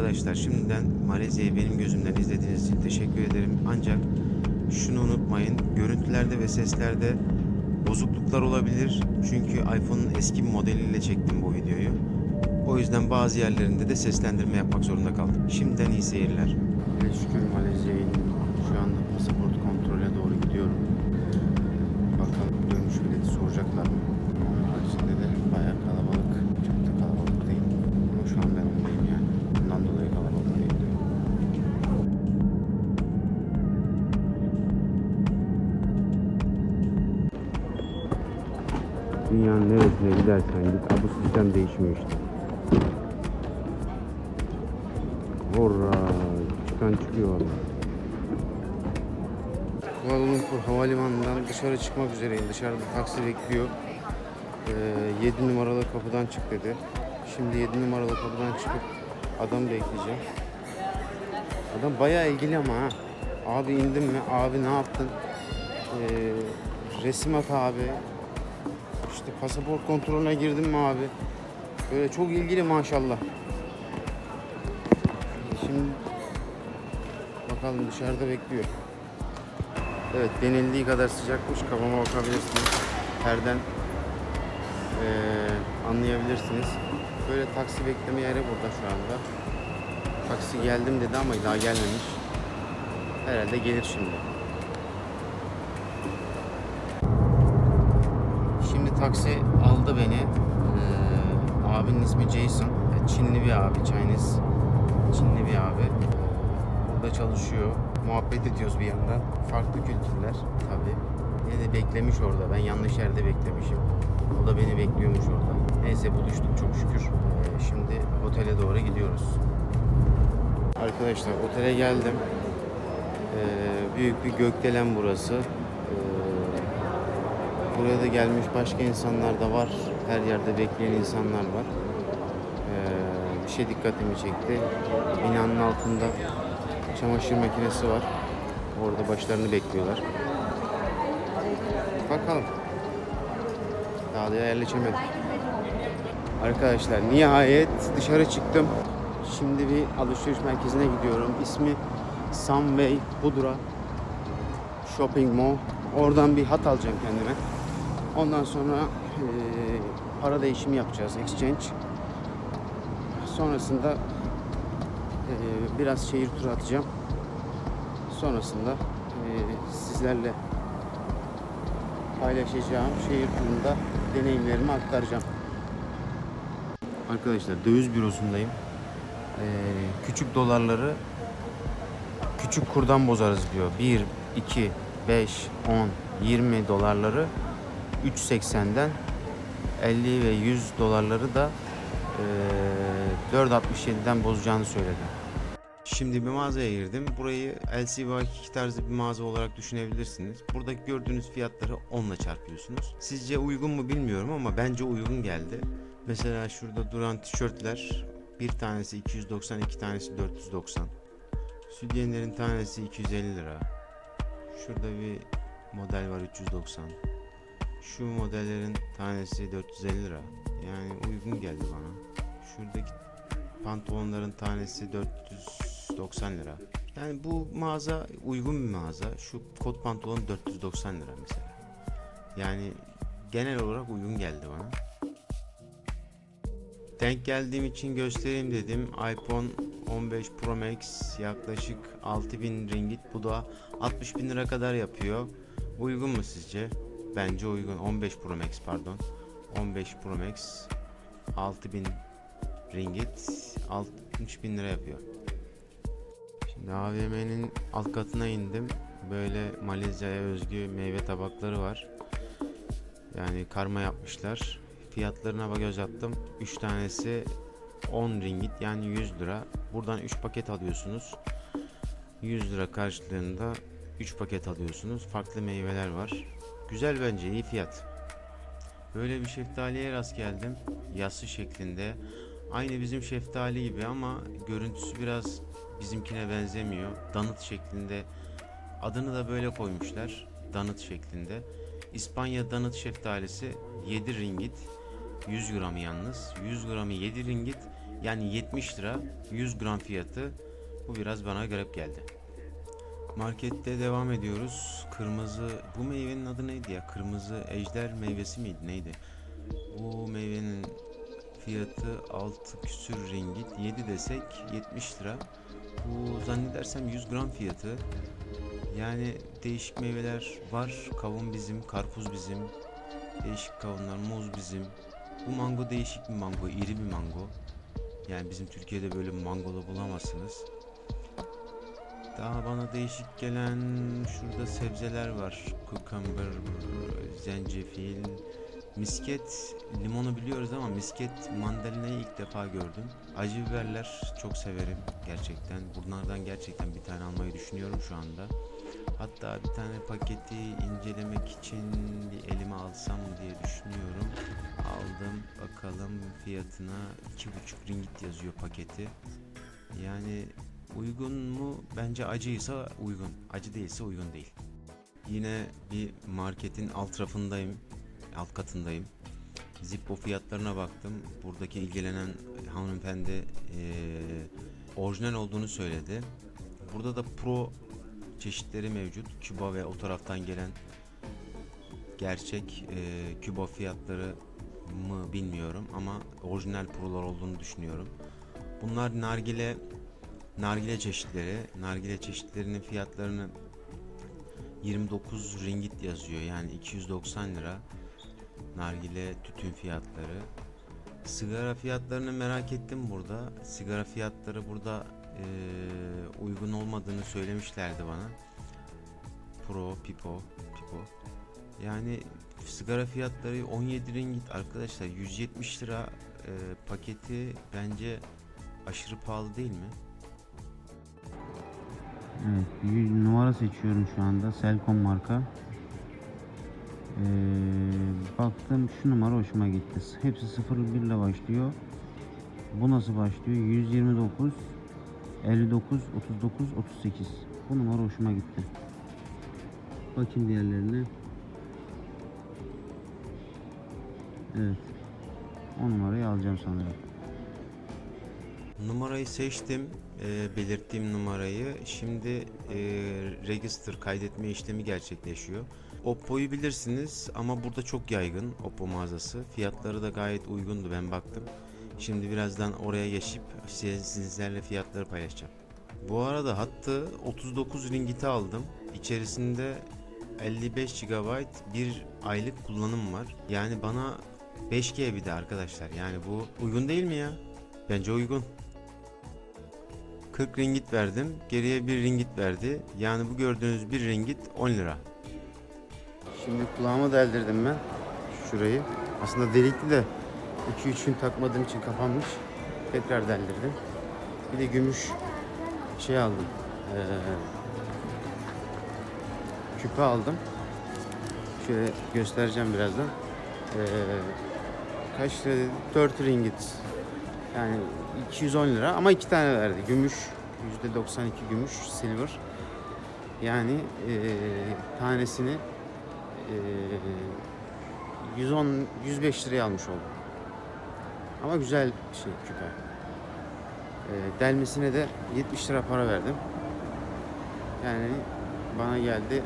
Arkadaşlar şimdiden Malezya'yı benim gözümden izlediğiniz için teşekkür ederim. Ancak şunu unutmayın. Görüntülerde ve seslerde bozukluklar olabilir. Çünkü iPhone'un eski bir modeliyle çektim bu videoyu. O yüzden bazı yerlerinde de seslendirme yapmak zorunda kaldım. Şimdiden iyi seyirler. Şükür Malezya'ya indim. Şu anda pasaport kontrole doğru gidiyorum. Bakalım dönüş bileti soracaklar mı? Onun haricinde de bayağı kalabalık. Çok da kalabalık değil. Ama şu an ben ondayım yani. Bundan dolayı kalabalık değil diyor. Dünyanın neresine gidersen git bu sistem değişmiyor işte. Horra çıkan çıkıyor valla. Kuala Lumpur Havalimanı'ndan dışarı çıkmak üzereyim. Dışarıda taksi bekliyor. Ee, 7 numaralı kapıdan çık dedi. Şimdi 7 numaralı kapıdan çıkıp adam bekleyeceğim. Adam bayağı ilgili ama ha. Abi indin mi? Abi ne yaptın? Ee, resim at abi. İşte pasaport kontrolüne girdin mi abi? Böyle çok ilgili maşallah. Şimdi bakalım dışarıda bekliyor. Evet denildiği kadar sıcakmış. Kafama bakabilirsiniz. Terden eee, anlayabilirsiniz. Böyle taksi bekleme yeri burada şu anda. Taksi geldim dedi ama daha gelmemiş. Herhalde gelir şimdi. Şimdi taksi aldı beni. Ee, abinin ismi Jason. Çinli bir abi, Chinese. Çinli bir abi. Burada çalışıyor. Muhabbet ediyoruz bir yandan. Farklı kültürler tabii. Yine de beklemiş orada. Ben yanlış yerde beklemişim. O da beni bekliyormuş orada. Neyse buluştuk çok şükür. Ee, şimdi otele doğru gidiyoruz. Arkadaşlar otele geldim. Ee, büyük bir gökdelen burası. Ee, Buraya da gelmiş başka insanlar da var. Her yerde bekleyen insanlar var. Ee, bir şey dikkatimi çekti. Binanın altında çamaşır makinesi var. Orada başlarını bekliyorlar. Bakalım. Daha da yerleşemedim. Arkadaşlar nihayet dışarı çıktım. Şimdi bir alışveriş merkezine gidiyorum. İsmi Sunway Budra Shopping Mall. Oradan bir hat alacağım kendime. Ondan sonra eee, para değişimi yapacağız. Exchange. Sonrasında eee, biraz şehir turu atacağım. Sonrasında eee, sizlerle paylaşacağım şehir turunda deneyimlerimi aktaracağım. Arkadaşlar döviz bürosundayım. Eee, küçük dolarları küçük kurdan bozarız diyor. 1, 2, 5, 10, 20 dolarları 3.80'den 50 ve 100 dolarları da eee 4.67'den bozacağını söyledi. Şimdi bir mağazaya girdim. Burayı LC Waikiki tarzı bir mağaza olarak düşünebilirsiniz. Buradaki gördüğünüz fiyatları 10 ile çarpıyorsunuz. Sizce uygun mu bilmiyorum ama bence uygun geldi. Mesela şurada duran tişörtler bir tanesi 290, iki tanesi 490. Sütyenlerin tanesi 250 lira. Şurada bir model var 390. Şu modellerin tanesi 450 lira. Yani uygun geldi bana. Şuradaki pantolonların tanesi 490 lira. Yani bu mağaza uygun bir mağaza. Şu kot pantolon 490 lira mesela. Yani genel olarak uygun geldi bana. Denk geldiğim için göstereyim dedim. iPhone 15 Pro Max yaklaşık 6000 ringgit. Bu da 60 bin lira kadar yapıyor. Uygun mu sizce? Bence uygun. 15 Pro Max pardon. 15 Pro Max 6000 ringgit 60 bin lira yapıyor. Şimdi AVM'nin alt katına indim. Böyle Malezya'ya özgü meyve tabakları var. Yani karma yapmışlar. Fiyatlarına bak göz attım. 3 tanesi 10 ringgit yani 100 lira. Buradan 3 paket alıyorsunuz. 100 lira karşılığında 3 paket alıyorsunuz. Farklı meyveler var. Güzel bence iyi fiyat. Böyle bir şeftaliye rast geldim. Yassı şeklinde. Aynı bizim şeftali gibi ama görüntüsü biraz bizimkine benzemiyor. Danıt şeklinde. Adını da böyle koymuşlar. Danıt şeklinde. İspanya danıt şeftalisi 7 ringgit. 100 gramı yalnız. 100 gramı 7 ringgit. Yani 70 lira 100 gram fiyatı. Bu biraz bana garip geldi. Markette devam ediyoruz. Kırmızı bu meyvenin adı neydi ya? Kırmızı ejder meyvesi miydi? Neydi? Bu meyvenin fiyatı 6 küsür ringit. 7 desek 70 lira. Bu zannedersem 100 gram fiyatı. Yani değişik meyveler var. Kavun bizim, karpuz bizim. Değişik kavunlar, muz bizim. Bu mango değişik bir mango, iri bir mango. Yani bizim Türkiye'de böyle mangolu bulamazsınız. Daha bana değişik gelen şurada sebzeler var. Cucumber, zencefil, misket, limonu biliyoruz ama misket mandalinayı ilk defa gördüm. Acı biberler çok severim gerçekten. Bunlardan gerçekten bir tane almayı düşünüyorum şu anda. Hatta bir tane paketi incelemek için bir elime alsam diye düşünüyorum. Aldım bakalım fiyatına 2,5 ringgit yazıyor paketi. Yani uygun mu? Bence acıysa uygun. Acı değilse uygun değil. Yine bir marketin alt rafındayım. Alt katındayım. Zippo fiyatlarına baktım. Buradaki ilgilenen hanımefendi eee orijinal olduğunu söyledi. Burada da pro çeşitleri mevcut. Küba ve o taraftan gelen gerçek eee Küba fiyatları mı bilmiyorum ama orijinal prolar olduğunu düşünüyorum. Bunlar nargile nargile çeşitleri. Nargile çeşitlerinin fiyatlarını 29 ringgit yazıyor. Yani 290 lira. Nargile tütün fiyatları. Sigara fiyatlarını merak ettim burada. Sigara fiyatları burada eee, uygun olmadığını söylemişlerdi bana. Pro, Pipo, Pipo. Yani sigara fiyatları 17 ringgit arkadaşlar. 170 lira eee, paketi bence aşırı pahalı değil mi? Evet, numara seçiyorum şu anda. Selcom marka. Ee, baktım şu numara hoşuma gitti. Hepsi 01 ile başlıyor. Bu nasıl başlıyor? 129 59 39 38. Bu numara hoşuma gitti. Bakayım diğerlerine. Evet. O numarayı alacağım sanırım. Numarayı seçtim, e, belirttiğim numarayı. Şimdi e, register kaydetme işlemi gerçekleşiyor. Oppo'yu bilirsiniz ama burada çok yaygın Oppo mağazası. Fiyatları da gayet uygundu ben baktım. Şimdi birazdan oraya geçip sizlerle fiyatları paylaşacağım. Bu arada hattı 39 ringite aldım. İçerisinde 55 GB bir aylık kullanım var. Yani bana 5G bir de arkadaşlar. Yani bu uygun değil mi ya? Bence uygun. 40 ringit verdim. Geriye 1 ringit verdi. Yani bu gördüğünüz 1 ringit 10 lira. Şimdi kulağıma deldirdim ben şurayı. Aslında delikli de 2-3 gün takmadığım için kapanmış. Tekrar deldirdim. Bir de gümüş şey aldım. Ee, küpe aldım. Şöyle göstereceğim birazdan. Ee, kaç lira dedi? 4 ringgit. Yani 210 lira ama iki tane verdi. Gümüş %92 gümüş silver. Yani ee, tanesini ee, 110 105 liraya almış oldum. Ama güzel şey küpe. Ee, delmesine de 70 lira para verdim. Yani bana geldi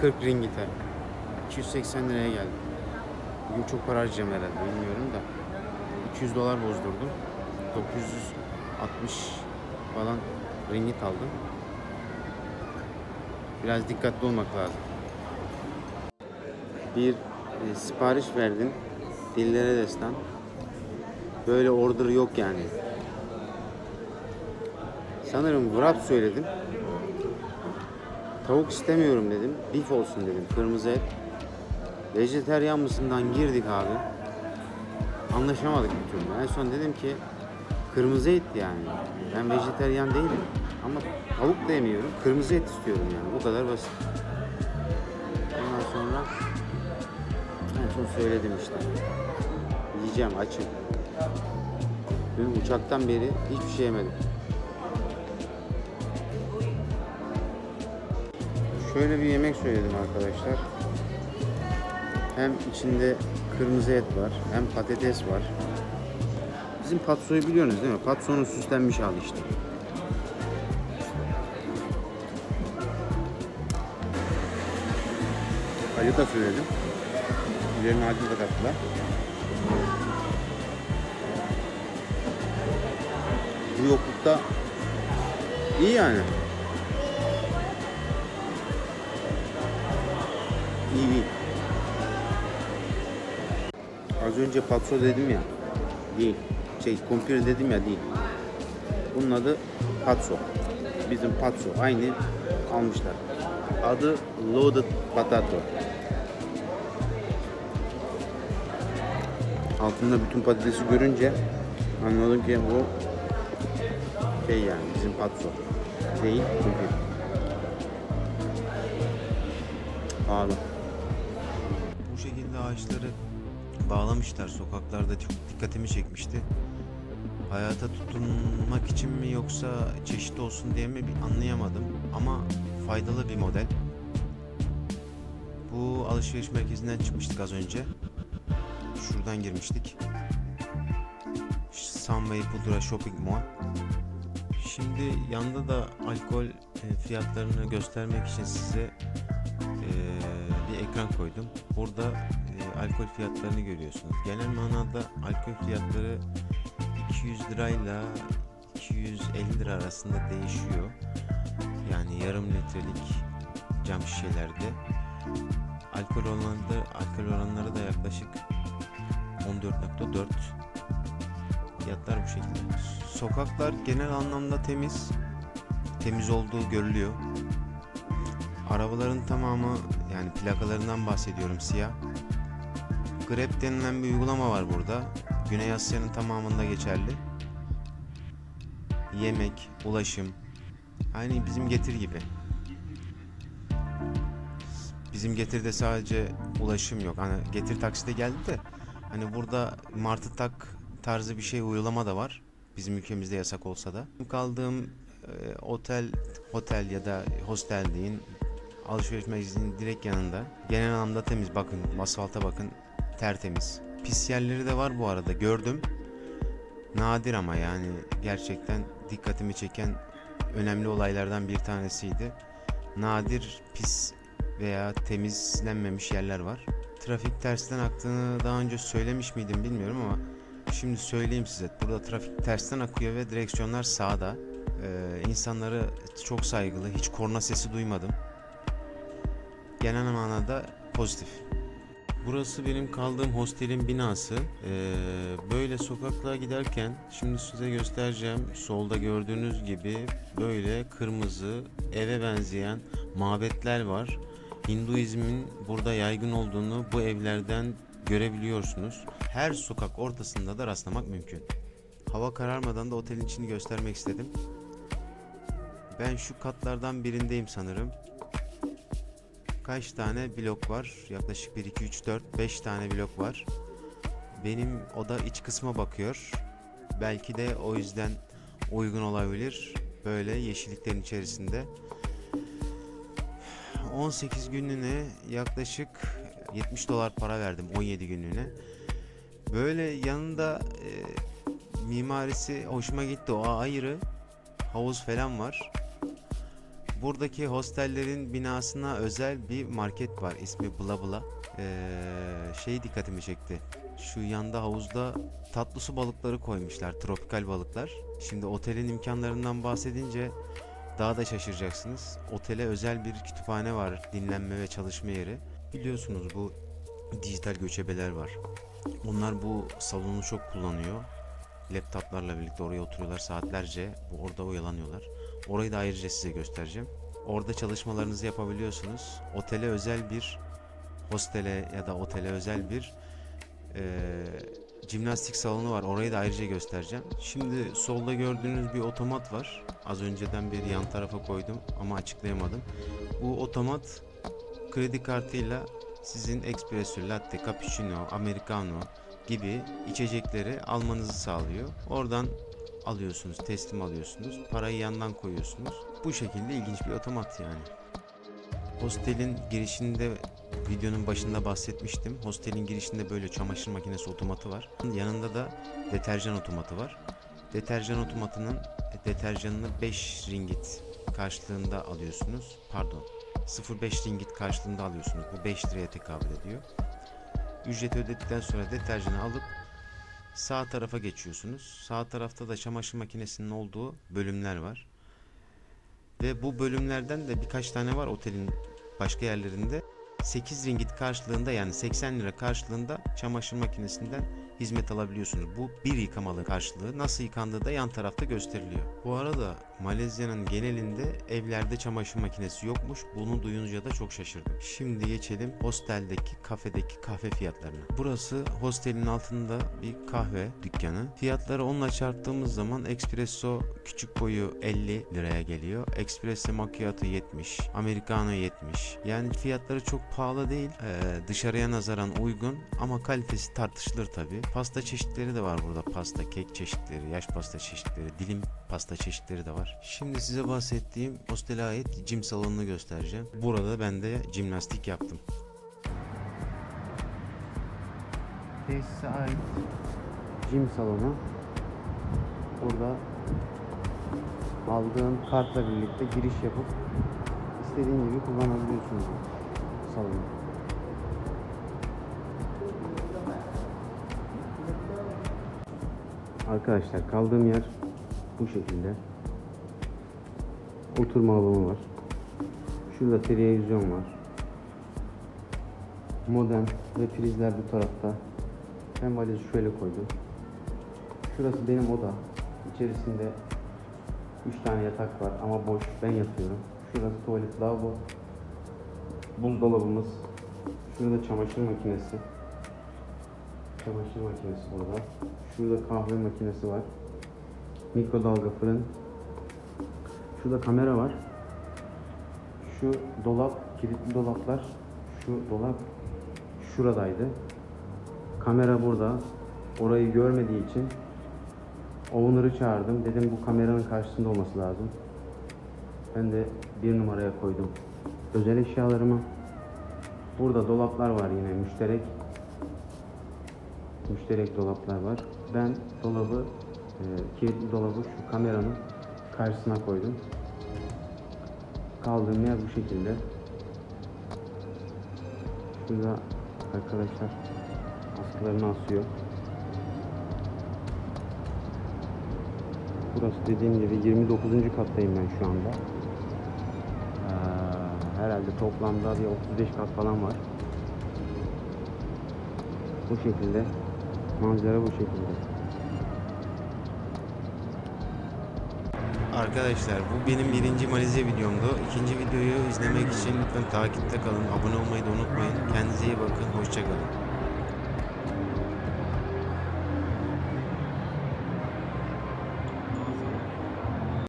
40 ringite. 280 liraya geldi. Bugün çok para harcayacağım herhalde bilmiyorum da. 200 dolar bozdurdum. 960 falan ringit aldım. Biraz dikkatli olmak lazım bir e, sipariş verdin. Dillere destan. Böyle order yok yani. Sanırım wrap söyledim. Tavuk istemiyorum dedim. Beef olsun dedim. Kırmızı et. Vejeteryan mısından girdik abi. Anlaşamadık bir türlü. En son dedim ki kırmızı et yani. Ben vejeteryan değilim. Ama tavuk da yemiyorum. Kırmızı et istiyorum yani. Bu kadar basit. Ondan sonra en son söyledim işte. Yiyeceğim açım. Dün uçaktan beri hiçbir şey yemedim. Şöyle bir yemek söyledim arkadaşlar. Hem içinde kırmızı et var, hem patates var. Bizim Patso'yu biliyorsunuz değil mi? Patso'nun süslenmiş hali işte. Acı da söyledim. Üzerine acı da kattılar. Bu yoklukta iyi yani. İyi iyi. Az önce patso dedim ya. Değil. Şey kumpir dedim ya değil. Bunun adı patso. Bizim patso. Aynı almışlar. Adı loaded potato. Altında bütün patatesi görünce anladım ki bu şey yani bizim patso. Değil kumpir. Pahalı. Bu şekilde ağaçları bağlamışlar sokaklarda çok dikkatimi çekmişti. Hayata tutunmak için mi yoksa çeşit olsun diye mi bir anlayamadım ama faydalı bir model. Bu alışveriş merkezinden çıkmıştık az önce. Şuradan girmiştik. Sunway Pudra Shopping Mall. Şimdi yanda da alkol e, fiyatlarını göstermek için size e, bir ekran koydum. Burada alkol fiyatlarını görüyorsunuz. Genel manada alkol fiyatları 200 lirayla 250 lira arasında değişiyor. Yani yarım litrelik cam şişelerde. Alkol oranları, alkol oranları da yaklaşık 14.4. Fiyatlar bu şekilde. Sokaklar genel anlamda temiz. Temiz olduğu görülüyor. Arabaların tamamı yani plakalarından bahsediyorum siyah. Grab denilen bir uygulama var burada. Güney Asya'nın tamamında geçerli. Yemek, ulaşım. Aynı bizim getir gibi. Bizim getirde sadece ulaşım yok. Hani getir takside geldi de hani burada martı tak tarzı bir şey uygulama da var. Bizim ülkemizde yasak olsa da. Kaldığım e, otel, otel ya da hostel deyin alışveriş merkezinin direkt yanında. Genel anlamda temiz bakın asfalta bakın tertemiz. Pis yerleri de var bu arada gördüm. Nadir ama yani gerçekten dikkatimi çeken önemli olaylardan bir tanesiydi. Nadir pis veya temizlenmemiş yerler var. Trafik tersten aktığını daha önce söylemiş miydim bilmiyorum ama şimdi söyleyeyim size. Burada trafik tersten akıyor ve direksiyonlar sağda. Ee, insanları çok saygılı, hiç korna sesi duymadım. Genel manada pozitif. Burası benim kaldığım hostelin binası. Ee, böyle sokaklığa giderken şimdi size göstereceğim. Solda gördüğünüz gibi böyle kırmızı eve benzeyen mabetler var. Hinduizmin burada yaygın olduğunu bu evlerden görebiliyorsunuz. Her sokak ortasında da rastlamak mümkün. Hava kararmadan da otelin içini göstermek istedim. Ben şu katlardan birindeyim sanırım. Kaç tane blok var? Yaklaşık 1, 2, 3, 4, 5 tane blok var. Benim oda iç kısma bakıyor. Belki de o yüzden uygun olabilir. Böyle yeşilliklerin içerisinde. 18 günlüğüne yaklaşık 70 dolar para verdim 17 günlüğüne. Böyle yanında e, mimarisi hoşuma gitti. O ayrı. Havuz falan var. Buradaki hostellerin binasına özel bir market var. İsmi Bla Bla. Ee, şey dikkatimi çekti. Şu yanda havuzda tatlı su balıkları koymuşlar. Tropikal balıklar. Şimdi otelin imkanlarından bahsedince daha da şaşıracaksınız. Otele özel bir kütüphane var. Dinlenme ve çalışma yeri. Biliyorsunuz bu dijital göçebeler var. Onlar bu salonu çok kullanıyor. Laptoplarla birlikte oraya oturuyorlar saatlerce. Orada oyalanıyorlar. Orayı da ayrıca size göstereceğim. Orada çalışmalarınızı yapabiliyorsunuz. Otele özel bir hostele ya da otele özel bir eee jimnastik salonu var. Orayı da ayrıca göstereceğim. Şimdi solda gördüğünüz bir otomat var. Az önceden beri yan tarafa koydum ama açıklayamadım. Bu otomat kredi kartıyla sizin espresso, latte, cappuccino, americano gibi içecekleri almanızı sağlıyor. Oradan alıyorsunuz, teslim alıyorsunuz. Parayı yandan koyuyorsunuz. Bu şekilde ilginç bir otomat yani. Hostelin girişinde videonun başında bahsetmiştim. Hostelin girişinde böyle çamaşır makinesi otomatı var. Yanında da deterjan otomatı var. Deterjan otomatının e, deterjanını 5 ringgit karşılığında alıyorsunuz. Pardon. 0.5 ringgit karşılığında alıyorsunuz. Bu 5 liraya tekabül ediyor. Ücreti ödedikten sonra deterjanı alıp sağ tarafa geçiyorsunuz. Sağ tarafta da çamaşır makinesinin olduğu bölümler var. Ve bu bölümlerden de birkaç tane var otelin başka yerlerinde. 8 ringgit karşılığında yani 80 lira karşılığında çamaşır makinesinden hizmet alabiliyorsunuz. Bu bir yıkamalı karşılığı. Nasıl yıkandığı da yan tarafta gösteriliyor. Bu arada Malezya'nın genelinde evlerde çamaşır makinesi yokmuş. Bunu duyunca da çok şaşırdım. Şimdi geçelim hosteldeki kafedeki kahve fiyatlarına. Burası hostelin altında bir kahve dükkanı. Fiyatları onunla çarptığımız zaman espresso küçük boyu 50 liraya geliyor. Espresso macchiato 70, americano 70. Yani fiyatları çok pahalı değil. Ee, dışarıya nazaran uygun ama kalitesi tartışılır tabi. Pasta çeşitleri de var burada. Pasta, kek çeşitleri, yaş pasta çeşitleri, dilim pasta çeşitleri de var. Şimdi size bahsettiğim hostele ait gym salonunu göstereceğim. Burada ben de jimnastik yaptım. Tesise ait gym salonu. Burada aldığın kartla birlikte giriş yapıp istediğin gibi kullanabiliyorsunuz salonu. Arkadaşlar kaldığım yer bu şekilde. Oturma alanı var. Şurada televizyon var. Modem ve prizler bu tarafta. Ben valizi şöyle koydum. Şurası benim oda. İçerisinde 3 tane yatak var ama boş. Ben yatıyorum. Şurası tuvalet, lavabo. Buzdolabımız. Şurada çamaşır makinesi. Çamaşır makinesi burada. Şurada kahve makinesi var. Mikrodalga fırın. Şurada kamera var. Şu dolap, kilitli dolaplar. Şu dolap şuradaydı. Kamera burada. Orayı görmediği için owner'ı çağırdım. Dedim bu kameranın karşısında olması lazım. Ben de bir numaraya koydum. Özel eşyalarımı. Burada dolaplar var yine müşterek. Müşterek dolaplar var. Ben dolabı, e, kilitli dolabı şu kameranın karşısına koydum. Kaldığım yer bu şekilde. Şurada arkadaşlar askılarını asıyor. Burası dediğim gibi 29. kattayım ben şu anda. Herhalde toplamda bir 35 kat falan var. Bu şekilde. Manzara bu şekilde. Arkadaşlar bu benim birinci Malezya videomdu. İkinci videoyu izlemek için lütfen takipte kalın. Abone olmayı da unutmayın. Kendinize iyi bakın. Hoşçakalın.